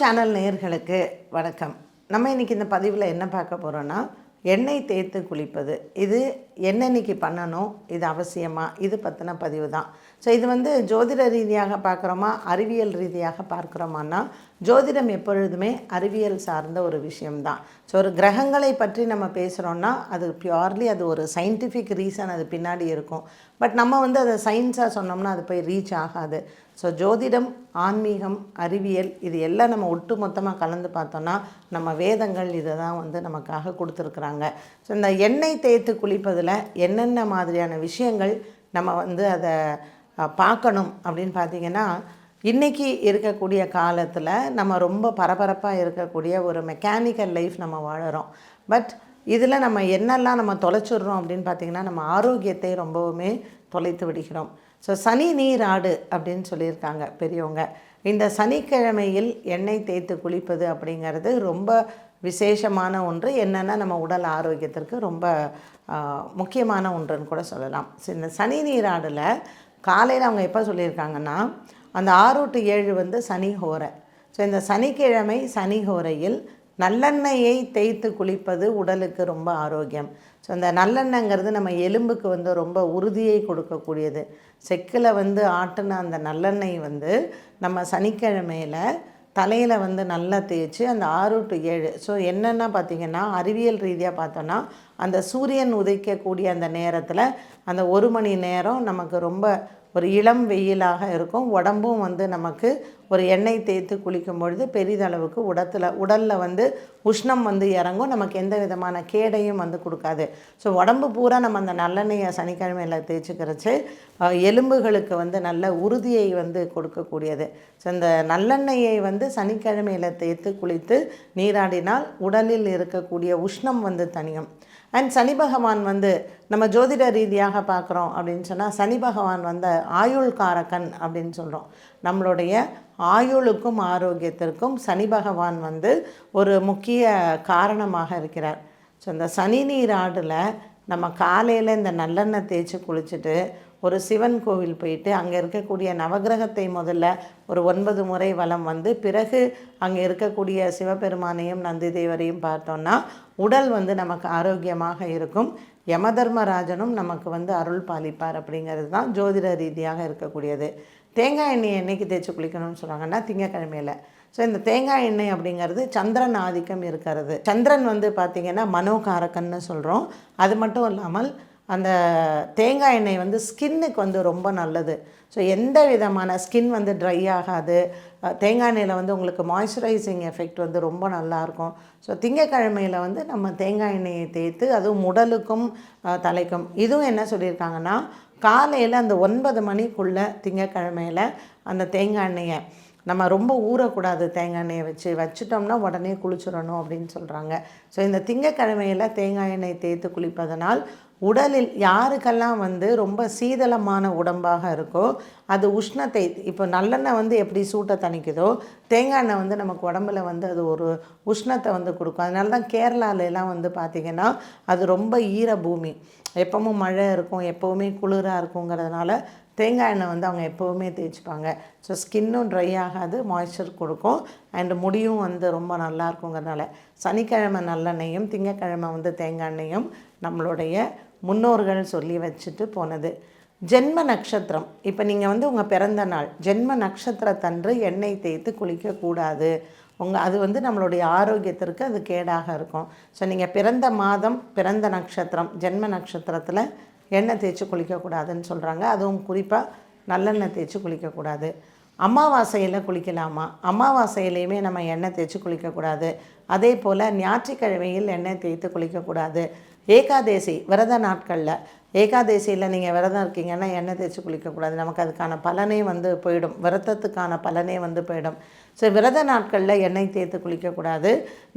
Channel நேயர்களுக்கு வணக்கம். நம்ம இன்றைக்கி இந்த பதிவில் என்ன பார்க்க போகிறோன்னா எண்ணெய் தேய்த்து குளிப்பது. இது என்னன்னைக்கு பண்ணணும்? இது அவசியமா? இது பற்றின பதிவு தான். ஸோ இது வந்து ஜோதிட ரீதியாக பார்க்குறோமா அறிவியல் ரீதியாக பார்க்குறோமான்னா ஜோதிடம் எப்பொழுதுமே அறிவியல் சார்ந்த ஒரு விஷயம்தான் ஸோ ஒரு கிரகங்களை பற்றி நம்ம பேசுகிறோன்னா அது பியூர்லி அது ஒரு சயின்டிஃபிக் ரீசன் அது பின்னாடி இருக்கும். பட் நம்ம வந்து அதை சயின்ஸாக சொன்னோம்னா அது போய் ரீச் ஆகாது. ஸோ ஜோதிடம் ஆன்மீகம் அறிவியல் இது எல்லாம் நம்ம ஒட்டு மொத்தமாக கலந்து பார்த்தோன்னா நம்ம வேதங்கள் இதை தான் வந்து நமக்காக கொடுத்துருக்குறாங்க. ஸோ இந்த எண்ணெய் தேய்த்து குளிப்பதில் என்னென்ன மாதிரியான விஷயங்கள் நம்ம வந்து அதை பார்க்கணும் அப்படின்னு பார்த்தீங்கன்னா இன்றைக்கி இருக்கக்கூடிய காலத்தில் நம்ம ரொம்ப பரபரப்பாக இருக்கக்கூடிய ஒரு மெக்கானிக்கல் லைஃப் நம்ம வாழறோம். பட் இதில் நம்ம என்னெல்லாம் நம்ம தொலைச்சிடுறோம் அப்படின்னு பார்த்திங்கன்னா நம்ம ஆரோக்கியத்தை ரொம்பவுமே தொலைத்து விடுகிறோம். ஸோ சனி நீர் ஆடு அப்படின்னு சொல்லியிருக்காங்க பெரியவங்க. இந்த சனிக்கிழமையில் எண்ணெய் தேய்த்து குளிப்பது அப்படிங்கிறது ரொம்ப விசேஷமான ஒன்று. என்னென்னா நம்ம உடல் ஆரோக்கியத்திற்கு ரொம்ப முக்கியமான ஒன்றுன்னு கூட சொல்லலாம். இந்த சனி நீராடில் காலையில் அவங்க எப்போ சொல்லியிருக்காங்கன்னா அந்த ஆறு டு ஏழு வந்து சனி ஹோரை. ஸோ இந்த சனிக்கிழமை சனி ஹோரையில் நல்லெண்ணெயை தேய்த்து குளிப்பது உடலுக்கு ரொம்ப ஆரோக்கியம். ஸோ இந்த நல்லெண்ணெய்ங்கிறது நம்ம எலும்புக்கு வந்து ரொம்ப உறுதியை கொடுக்கக்கூடியது. செக்கில் வந்து ஆட்டின அந்த நல்லெண்ணெய் வந்து நம்ம சனிக்கிழமையில் தலையில் வந்து நல்லா தேய்ச்சி அந்த ஆறு டு ஏழு ஸோ என்னென்னா பார்த்திங்கன்னா அறிவியல் ரீதியாக பார்த்தோன்னா அந்த சூரியன் உதைக்கக்கூடிய அந்த நேரத்தில் அந்த ஒரு மணி நேரம் நமக்கு ரொம்ப ஒரு இளம் வெயிலாக இருக்கும். உடம்பும் வந்து நமக்கு ஒரு எண்ணெய் தேய்த்து குளிக்கும் பொழுது பெரிதளவுக்கு உடத்தில் உடலில் வந்து உஷ்ணம் வந்து இறங்கும். நமக்கு எந்த விதமான கேடையும் வந்து கொடுக்காது. ஸோ உடம்பு பூரா நம்ம அந்த நல்லெண்ணெயை சனிக்கிழமையில் தேய்ச்சிக்கிறச்சு எலும்புகளுக்கு வந்து நல்ல உறுதியை வந்து கொடுக்கக்கூடியது. ஸோ இந்த நல்லெண்ணெயை வந்து சனிக்கிழமையில் தேய்த்து குளித்து நீராடினால் உடலில் இருக்கக்கூடிய உஷ்ணம் வந்து தனியும் அண்ட் சனி பகவான் வந்து நம்ம ஜோதிட ரீதியாக பார்க்குறோம் அப்படின்னு சொன்னால் சனி பகவான் வந்து ஆயுள் காரகன் அப்படின்னு சொல்கிறோம் நம்மளுடைய ஆயுளுக்கும் ஆரோக்கியத்திற்கும் சனி பகவான் வந்து ஒரு முக்கிய காரணமாக இருக்கிறார். ஸோ இந்த சனி நீர் ஆடில் நம்ம காலையில் இந்த நல்லெண்ணெய் தேய்ச்சி குளிச்சுட்டு ஒரு சிவன் கோவில் போயிட்டு அங்கே இருக்கக்கூடிய நவக்கிரகத்தை முதல்ல ஒரு ஒன்பது முறை வலம் வந்து பிறகு அங்கே இருக்கக்கூடிய சிவபெருமானையும் நந்தி தேவரையும் பார்த்தோன்னா உடல் வந்து நமக்கு ஆரோக்கியமாக இருக்கும். யமதர்மராஜனும் நமக்கு வந்து அருள் பாலிப்பார் அப்படிங்கிறது தான் ஜோதிட ரீதியாக இருக்கக்கூடியது. தேங்காய் எண்ணெய் என்னைக்கு தேய்ச்சி குளிக்கணும்னு சொல்கிறாங்கன்னா திங்கக்கிழமையில். ஸோ இந்த தேங்காய் எண்ணெய் அப்படிங்கிறது சந்திரன் ஆதிக்கம் இருக்கிறது. சந்திரன் வந்து பார்த்திங்கன்னா மனோகாரகன்னு சொல்கிறோம் அது மட்டும் இல்லாமல் அந்த தேங்காய் எண்ணெய் வந்து ஸ்கின்னுக்கு வந்து ரொம்ப நல்லது. ஸோ எந்த விதமான ஸ்கின் வந்து ட்ரை ஆகாது தேங்காய் எண்ணெயில் வந்து உங்களுக்கு மாய்ஸ்சரைசிங் எஃபெக்ட் வந்து ரொம்ப நல்லாயிருக்கும் ஸோ திங்கக்கிழமையில் வந்து நம்ம தேங்காய் எண்ணெயை தேய்த்து அதுவும் உடலுக்கும் தலைக்கும். இதுவும் என்ன சொல்லியிருக்காங்கன்னா காலையில் அந்த ஒன்பது மணிக்குள்ளே திங்கக்கிழமையில் அந்த தேங்காய் எண்ணெயை நம்ம ரொம்ப ஊறக்கூடாது தேங்காய் எண்ணெயை வச்சு வச்சுட்டோம்னா உடனே குளிச்சிடணும் அப்படின்னு சொல்கிறாங்க ஸோ இந்த திங்கக்கிழமையில் தேங்காய் எண்ணெய் தேய்த்து குளிப்பதனால் உடலில் யாருக்கெல்லாம் வந்து ரொம்ப சீதளமான உடம்பாக இருக்கோ அது உஷ்ணத்தை இப்போ நல்லெண்ணெய் வந்து எப்படி சூட்டை தணிக்குதோ தேங்காய் எண்ணெய் வந்து நமக்கு உடம்புல வந்து அது ஒரு உஷ்ணத்தை வந்து கொடுக்கும். அதனால தான் கேரளால வந்து பார்த்திங்கன்னா அது ரொம்ப ஈர பூமி எப்பவும் மழை இருக்கும் எப்போவுமே குளிராக இருக்குங்கிறதுனால தேங்காய் எண்ணெய் வந்து அவங்க எப்போவுமே தேய்ச்சிப்பாங்க. ஸோ ஸ்கின்னும் ட்ரை ஆகாது மாய்ஸ்சர் கொடுக்கும். அண்டு முடியும் வந்து ரொம்ப நல்லா இருக்குங்கிறதுனால சனிக்கிழமை நல்லெண்ணெயும் திங்கக்கிழமை வந்து தேங்காய் எண்ணெயும் நம்மளுடைய முன்னோர்கள் சொல்லி வச்சுட்டு போனது. ஜென்ம நட்சத்திரம். இப்போ நீங்கள் வந்து உங்கள் பிறந்த நாள். ஜென்ம நட்சத்திரத்தன்று எண்ணெய் தேய்த்து குளிக்கக்கூடாது. உங்கள் அது வந்து நம்மளுடைய ஆரோக்கியத்திற்கு அது கேடாக இருக்கும். ஸோ நீங்கள் பிறந்த மாதம் பிறந்த நட்சத்திரம் ஜென்ம நட்சத்திரத்தில் எண்ணெய் தேய்ச்சி குளிக்கக்கூடாதுன்னு சொல்கிறாங்க அதுவும் குறிப்பாக நல்லெண்ணெய் தேய்ச்சி குளிக்கக்கூடாது அமாவாசையில் குளிக்கலாமா? அமாவாசையிலையுமே நம்ம எண்ணெய் தேய்ச்சி குளிக்கக்கூடாது அதே போல் ஞாயிற்றுக்கிழமையில் எண்ணெய் தேய்த்து குளிக்கக்கூடாது ஏகாதேசி விரத நாட்களில் ஏகாதசியில் நீங்கள் விரதம் இருக்கீங்கன்னா எண்ணெய் தேய்ச்சி குளிக்கக்கூடாது. நமக்கு அதுக்கான பலனே வந்து போயிடும். விரதத்துக்கான பலனே வந்து போயிடும். ஸோ விரத நாட்களில் எண்ணெய் தேய்த்து குளிக்கக்கூடாது.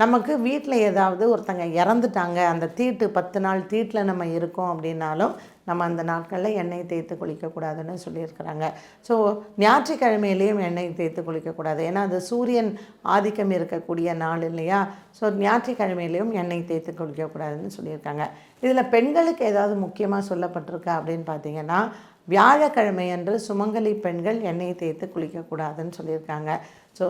நமக்கு வீட்டில் ஏதாவது ஒருத்தங்க இறந்துட்டாங்க அந்த தீட்டு பத்து நாள் தீட்டில் நம்ம இருக்கோம் அப்படின்னாலும் நம்ம அந்த நாட்களில் எண்ணெய் தேய்த்து குளிக்கக்கூடாதுன்னு சொல்லியிருக்கிறாங்க. ஸோ ஞாயிற்றுக்கிழமையிலையும் எண்ணெய் தேய்த்து குளிக்கக்கூடாது. ஏன்னா அது சூரியன் ஆதிக்கம் இருக்கக்கூடிய நாள் இல்லையா? ஸோ ஞாயிற்றுக்கிழமையிலையும் எண்ணெய் தேய்த்து குளிக்கக்கூடாதுன்னு சொல்லியிருக்காங்க. இதில் பெண்களுக்கு ஏதாவது முக்கியமாக சொல்லப்பட்டிருக்கா அப்படின்னு பார்த்தீங்கன்னா வியாழக்கிழமை அன்று சுமங்கலி பெண்கள் எண்ணெய் தேய்த்து குளிக்கக்கூடாதுன்னு சொல்லியிருக்காங்க. ஸோ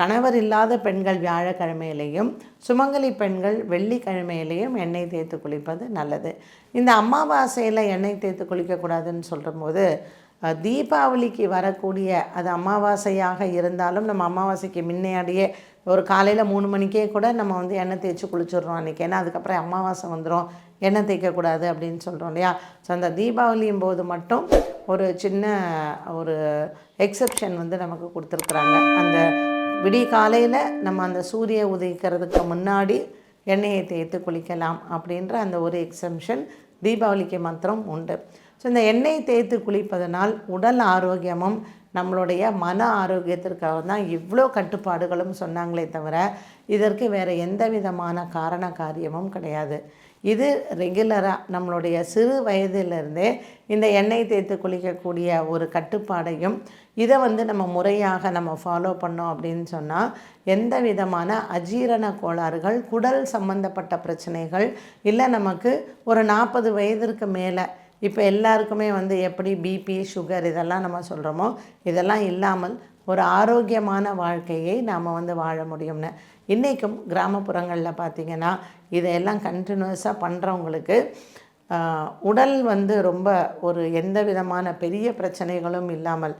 கணவர் இல்லாத பெண்கள் வியாழக்கிழமையிலையும் சுமங்கலி பெண்கள் வெள்ளிக்கிழமையிலேயும் எண்ணெய் தேய்த்து குளிப்பது நல்லது. இந்த அமாவாசையில் எண்ணெய் தேய்த்து குளிக்கக்கூடாதுன்னு சொல்லும்போது தீபாவளிக்கு வரக்கூடிய அது அமாவாசையாக இருந்தாலும் நம்ம அமாவாசைக்கு முன்னாடியே ஒரு காலையில் மூணு மணிக்கே கூட நம்ம வந்து எண்ணெய் தேய்ச்சி குளிச்சிடுறோம் அன்றைக்கி ஏன்னா அதுக்கப்புறம் அமாவாசை வந்துடும் எண்ணெய் தேய்க்கக்கூடாது அப்படின்னு சொல்கிறோம் இல்லையா? ஸோ அந்த தீபாவளியும் போது மட்டும் ஒரு சின்ன ஒரு எக்ஸப்ஷன் வந்து நமக்கு கொடுத்துருக்குறாங்க. அந்த விடிய காலையில் நம்ம அந்த சூரிய உதயிக்கிறதுக்கு முன்னாடி எண்ணெயை தேய்த்து குளிக்கலாம் அப்படின்ற அந்த ஒரு எக்ஸம்ஷன் தீபாவளிக்கு மாத்திரம் உண்டு. ஸோ இந்த எண்ணெய் தேய்த்து குளிப்பதனால் உடல் ஆரோக்கியமும் நம்மளுடைய மன ஆரோக்கியத்திற்காக தான் இவ்வளோ கட்டுப்பாடுகளும் சொன்னாங்களே தவிர இதற்கு வேறு எந்த விதமான காரண காரியமும் கிடையாது. இது ரெகுலராக நம்மளுடைய சிறு வயதிலிருந்தே இந்த எண்ணெய் தேய்த்து குளிக்கக்கூடிய ஒரு கட்டுப்பாடையும் இதை வந்து நம்ம முறையாக நம்ம ஃபாலோ பண்ணோம் அப்படின்னு சொன்னால் எந்த விதமான அஜீரண கோளாறுகள் குடல் சம்பந்தப்பட்ட பிரச்சனைகள் இல்லை நமக்கு ஒரு நாற்பது வயதிற்கு மேலே இப்போ எல்லாருக்குமே வந்து எப்படி பிபி சுகர் இதெல்லாம் நம்ம சொல்கிறோமோ இதெல்லாம் இல்லாமல் ஒரு ஆரோக்கியமான வாழ்க்கையை நாம் வந்து வாழ முடியும்னு. இன்றைக்கும் கிராமப்புறங்களில் பார்த்திங்கன்னா இதையெல்லாம் கண்டினியூஸாக பண்ணுறவங்களுக்கு உடல் வந்து ரொம்ப ஒரு எந்த விதமான பெரிய பிரச்சனைகளும் இல்லாமல்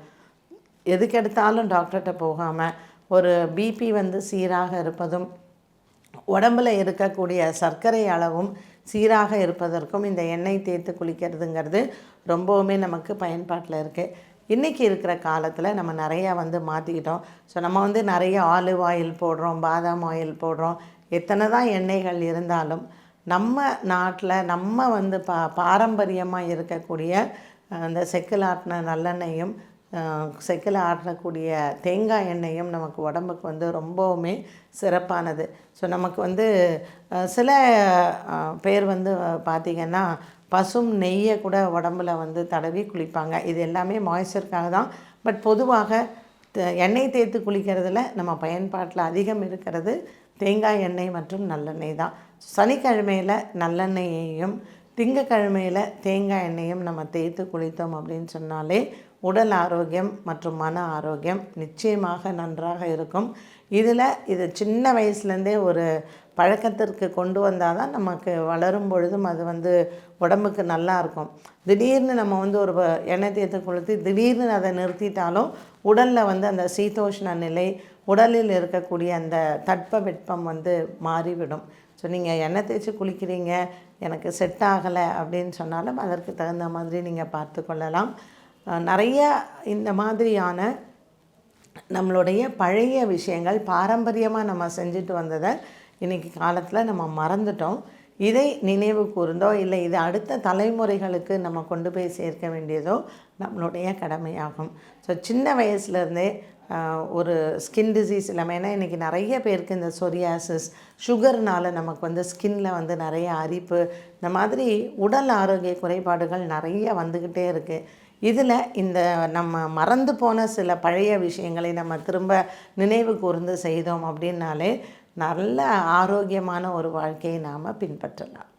எதுக்கெடுத்தாலும் டாக்டர்கிட்ட போகாமல் ஒரு பிபி வந்து சீராக இருப்பதும் உடம்புல இருக்கக்கூடிய சர்க்கரை அளவும் சீராக இருப்பதற்கும் இந்த எண்ணெய் தேய்த்து குளிக்கிறதுங்கிறது ரொம்பவுமே நமக்கு பயன்பாட்டில் இருக்குது இன்றைக்கி இருக்கிற காலத்தில் நம்ம நிறையா வந்து மாற்றிக்கிட்டோம் ஸோ நம்ம வந்து நிறைய ஆலிவ் ஆயில் போடுறோம் பாதாம் ஆயில் போடுறோம். எத்தனை தான் எண்ணெய்கள் இருந்தாலும் நம்ம நாட்டில் நம்ம வந்து பா பாரம்பரியமாக இருக்கக்கூடிய அந்த செக்கிலாட்டின நல்லெண்ணெயும் செக்கில் ஆடக்கூடிய தேங்காய் எண்ணெயும் நமக்கு உடம்புக்கு வந்து ரொம்பவுமே சிறப்பானது. ஸோ நமக்கு வந்து சில பேர் வந்து பார்த்திங்கன்னா பசும் நெய்யை கூட உடம்புல வந்து தடவி குளிப்பாங்க. இது எல்லாமே மாய்ஸ்சருக்காக தான். பட் பொதுவாக த- எண்ணெய் தேய்த்து குளிக்கிறதுல நம்ம பயன்பாட்டில் அதிகம் இருக்கிறது தேங்காய் எண்ணெய் மற்றும் நல்லெண்ணெய் தான். சனிக்கிழமையில் நல்லெண்ணெயையும் திங்கக்கிழமையில் தேங்காய் எண்ணெயும் நம்ம தேய்த்து குளித்தோம் அப்படின்னு சொன்னாலே உடல் ஆரோக்கியம் மற்றும் மன ஆரோக்கியம் நிச்சயமாக நன்றாக இருக்கும். இதில் இது சின்ன வயசுலேருந்தே ஒரு பழக்கத்திற்கு கொண்டு வந்தால் தான் நமக்கு வளரும் பொழுதும் அது வந்து உடம்புக்கு நல்லா இருக்கும். திடீர்னு நம்ம வந்து ஒரு வ- எண்ணெய் தேர்த்து கொளுத்தி திடீர்னு அதை நிறுத்திட்டாலும் உடலில் வந்து அந்த சீதோஷ்ண நிலை உடலில் இருக்கக்கூடிய அந்த தட்ப வெட்பம் வந்து மாறிவிடும். ஸோ நீங்கள் எண்ணெய் தேய்ச்சி குளிக்கிறீங்க எனக்கு செட் ஆகலை அப்படின்னு சொன்னாலும் அதற்கு தகுந்த மாதிரி நீங்கள் பார்த்து கொள்ளலாம். நிறைய இந்த மாதிரியான நம்மளுடைய பழைய விஷயங்கள் பாரம்பரியமாக நம்ம செஞ்சுட்டு வந்ததை இன்றைக்கி காலத்தில் நம்ம மறந்துட்டோம். இதை நினைவு கூர்ந்தோ இல்லை இது அடுத்த தலைமுறைகளுக்கு நம்ம கொண்டு போய் சேர்க்க வேண்டியதோ நம்மளுடைய கடமையாகும். ஸோ சின்ன வயசுலேருந்தே ஒரு ஸ்கின் டிசீஸ் இல்லாமல் ஏன்னா இன்றைக்கி நிறைய பேருக்கு இந்த சொரியாசிஸ் சுகர்னால் நமக்கு வந்து ஸ்கின்ல வந்து நிறைய அரிப்பு இந்த மாதிரி உடல் ஆரோக்கிய குறைபாடுகள் நிறைய வந்துக்கிட்டே இருக்குது இதில் இந்த நம்ம மறந்து போன சில பழைய விஷயங்களை நம்ம திரும்ப நினைவு கூர்ந்து செய்தோம் அப்படின்னாலே நல்ல ஆரோக்கியமான ஒரு வாழ்க்கையை நாம் பின்பற்றலாம்.